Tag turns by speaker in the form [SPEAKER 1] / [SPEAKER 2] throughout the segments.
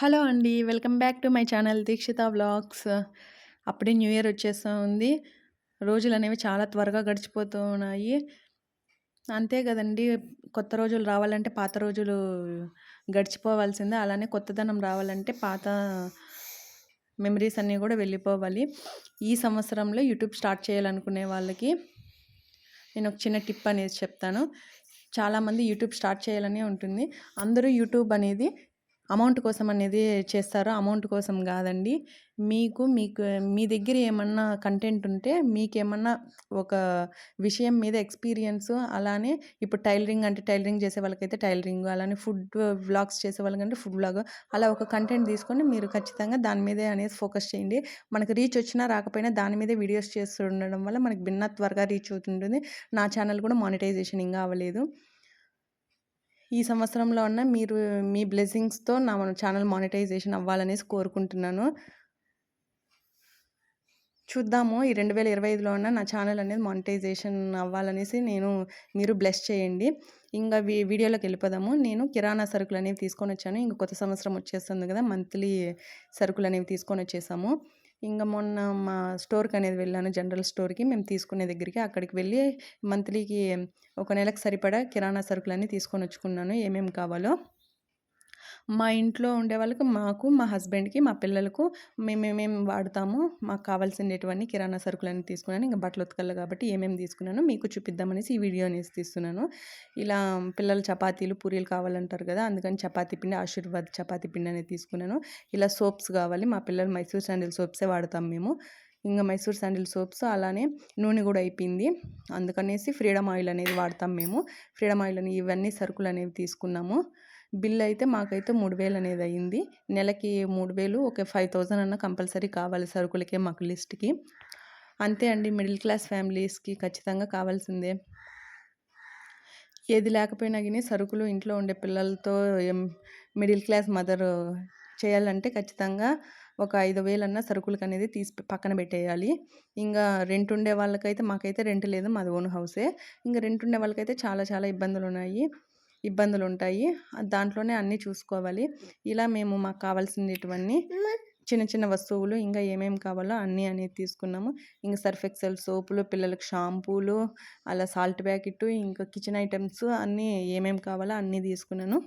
[SPEAKER 1] Hello అండి. Welcome back to my channel Dikshita vlogs. అప్పుడే new year వచ్చేస్తా ఉంది. రోజులు అనేవి చాలా త్వరగా గడిచిపోతూ ఉన్నాయి. అంతే కదండి కొత్త రోజులు రావాలంటే పాత రోజులు గడిచిపోవాల్సిందే. అలానే కొత్తదనం రావాలంటే పాత మెమరీస్ అన్నీ కూడా వెళ్ళిపోవాలి. ఈ సంవత్సరంలో యూట్యూబ్ స్టార్ట్ చేయాలనుకునే వాళ్ళకి నేను ఒక చిన్న టిప్ అనేది చెప్తాను. చాలామంది యూట్యూబ్ స్టార్ట్ చేయాలనే ఉంటుంది. అందరూ యూట్యూబ్ అనేది అమౌంట్ కోసం అనేది చేస్తారు. అమౌంట్ కోసం కాదండి మీకు మీకు మీ దగ్గర ఏమన్నా కంటెంట్ ఉంటే మీకేమన్నా ఒక విషయం మీద ఎక్స్‌పీరియన్స్ అలానే ఇప్పుడు టైలరింగ్ అంటే టైలరింగ్ చేసే వాళ్ళకైతే టైలరింగ్ అలానే ఫుడ్ వ్లాగ్స్ చేసే వాళ్ళకంటే ఫుడ్ వ్లాగ్ అలా ఒక కంటెంట్ తీసుకొని మీరు ఖచ్చితంగా దాని మీదే అనేది ఫోకస్ చేయండి. మనకు రీచ్ వచ్చినా రాకపోయినా దాని మీదే వీడియోస్ చేస్తుండడం వల్ల మనకి భిన్న త్వరగా రీచ్ అవుతుంటుంది. నా ఛానల్ కూడా మానిటైజేషన్ ఇంకా అవ్వలేదు. ఈ సంవత్సరంలో ఉన్న మీరు మీ బ్లెస్సింగ్స్‌తో నా ఛానల్ మానిటైజేషన్ అవ్వాలనేసి కోరుకుంటున్నాను. చూద్దాము ఈ రెండు వేల ఇరవై ఐదులో ఉన్న నా ఛానల్ అనేది మానిటైజేషన్ అవ్వాలనేసి నేను మీరు బ్లెస్ చేయండి. ఇంకా వీ వీడియోలోకి వెళ్ళిపోదాము నేను కిరాణా సరుకులు అనేవి తీసుకొని వచ్చాను ఇంకా కొత్త సంవత్సరం వచ్చేస్తుంది కదా మంత్లీ సరుకులనేవి తీసుకొనొచ్చేసాము. ఇంకా మొన్న మా స్టోర్కి అనేది వెళ్ళాను. జనరల్ స్టోర్‌కి మేము తీసుకునే దగ్గరికి. అక్కడికి వెళ్ళి మంత్లీకి ఒక నెలకు సరిపడా కిరాణా సరుకులన్నీ తీసుకొని వచ్చుకున్నాను ఏమేమి కావాలో. మా ఇంట్లో ఉండే వాళ్ళకి మాకు, మా హస్బెండ్‌కి, మా పిల్లలకు మేమేమేం వాడతాము మాకు కావాల్సినటువంటి కిరాణా సరుకులన్నీ తీసుకున్నాను. ఇంకా బట్టలు ఉతకాలి కాబట్టి ఏమేమి తీసుకున్నాను మీకు చూపిద్దామనేసి ఈ వీడియో అనేసి తీస్తున్నాను. ఇలా పిల్లలు చపాతీలు, పూరీలు కావాలంటారు కదా అందుకని చపాతీ పిండి ఆశీర్వాద్ చపాతీ పిండి అనేది తీసుకున్నాను. ఇలా సోప్స్ కావాలి మా పిల్లలు మైసూర్ శాండిల్ సోప్సే వాడతాం మేము. ఇంకా మైసూర్ శాండిల్ సోప్స్ అలానే నూనె కూడా అయిపోయింది. అందుకనేసి ఫ్రీడమ్ ఆయిల్ అనేది వాడతాం మేము. ఫ్రీడమ్ ఆయిల్ అని ఇవన్నీ సరుకులు అనేవి తీసుకున్నాము. బిల్ అయితే మాకైతే 3000 అనేది అయింది. నెలకి 3000 ఒక 5000 అన్నా కంపల్సరీ కావాలి సరుకులకే మాకు లిస్ట్‌కి. అంతే అండి మిడిల్ క్లాస్ ఫ్యామిలీస్‌కి ఖచ్చితంగా కావాల్సిందే. ఏది లేకపోయినా కానీ సరుకులు ఇంట్లో ఉండే పిల్లలతో మిడిల్ క్లాస్ మదర్ చేయాలంటే ఖచ్చితంగా ఒక ఐదు వేలన్న సరుకులకు అనేది తీసి పక్కన పెట్టేయాలి. ఇంకా రెంట్ ఉండే వాళ్ళకైతే మాకైతే రెంట్ లేదు. మాది ఓన్ హౌసే. ఇంకా రెంట్ ఉండే వాళ్ళకైతే చాలా చాలా ఇబ్బందులు ఉన్నాయి ఇబ్బందులు ఉంటాయి దాంట్లోనే అన్నీ చూసుకోవాలి. ఇలా మేము మాకు కావాల్సినటువన్నీ చిన్న చిన్న వస్తువులు ఇంకా ఏమేమి కావాలో అన్నీ అనేది తీసుకున్నాము. ఇంకా సర్ఫ్ ఎక్సెల్ సోపులు, పిల్లలకు షాంపూలు, అలా సాల్ట్ ప్యాకెట్టు, ఇంకా కిచెన్ ఐటమ్స్ అన్నీ ఏమేమి కావాలో అన్నీ తీసుకున్నాను.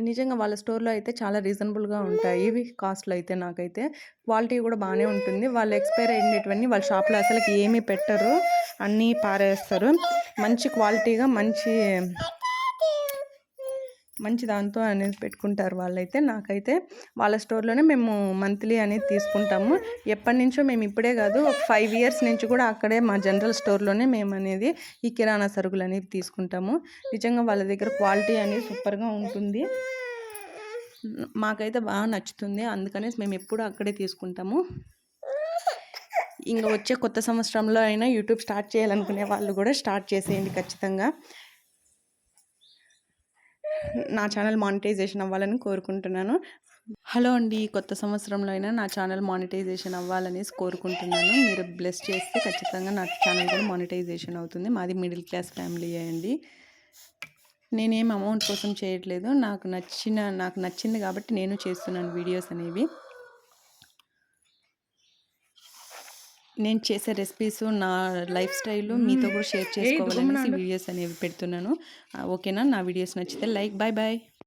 [SPEAKER 1] నిజంగా వాళ్ళ స్టోర్‌లో అయితే చాలా రీజనబుల్‌గా ఉంటాయి. ఇవి కాస్ట్‌లో అయితే నాకైతే. క్వాలిటీ కూడా బాగానే ఉంటుంది. వాళ్ళు ఎక్స్‌పైర్ అయినటువంటి వాళ్ళ షాప్‌లో అసలకి ఏమీ పెట్టరు. అన్నీ పారేస్తారు. మంచి క్వాలిటీగా మంచి మంచి దాంతో అనేది పెట్టుకుంటారు వాళ్ళైతే. నాకైతే వాళ్ళ స్టోర్‌లోనే మేము మంత్లీ అనేది తీసుకుంటాము. ఎప్పటినుంచో మేము ఇప్పుడే కాదు ఒక ఫైవ్ ఇయర్స్ నుంచి కూడా అక్కడే మా జనరల్ స్టోర్‌లోనే మేము అనేది ఈ కిరాణా సరుకులు అనేది తీసుకుంటాము. నిజంగా వాళ్ళ దగ్గర క్వాలిటీ అనేది సూపర్‌గా ఉంటుంది. మాకైతే బాగా నచ్చుతుంది. అందుకనేసి మేము ఎప్పుడు అక్కడే తీసుకుంటాము. ఇంకా వచ్చే కొత్త సంవత్సరంలో అయినా యూట్యూబ్ స్టార్ట్ చేయాలనుకునే వాళ్ళు కూడా స్టార్ట్ చేసేయండి ఖచ్చితంగా. నా ఛానల్ మానిటైజేషన్ అవ్వాలని కోరుకుంటున్నాను. హలో అండి. కొత్త సంవత్సరంలో అయినా నా ఛానల్ మానిటైజేషన్ అవ్వాలనేసి కోరుకుంటున్నాను. మీరు బ్లెస్ చేస్తే ఖచ్చితంగా నా ఛానల్ కూడా మానిటైజేషన్ అవుతుంది. మాది మిడిల్ క్లాస్ ఫ్యామిలీ అండి. నేనేం అమౌంట్ కోసం చేయట్లేదు. నాకు నచ్చిన నాకు నచ్చింది కాబట్టి నేను చేస్తున్నాను వీడియోస్ అనేవి. నేను చేసే రెసిపీసు, నా లైఫ్ స్టైలు మీతో కూడా షేర్ చేసుకోవాలనేసి వీడియోస్ అనేవి పెడుతున్నాను. ఓకేనా? నా వీడియోస్ నచ్చితే లైక్. Bye bye.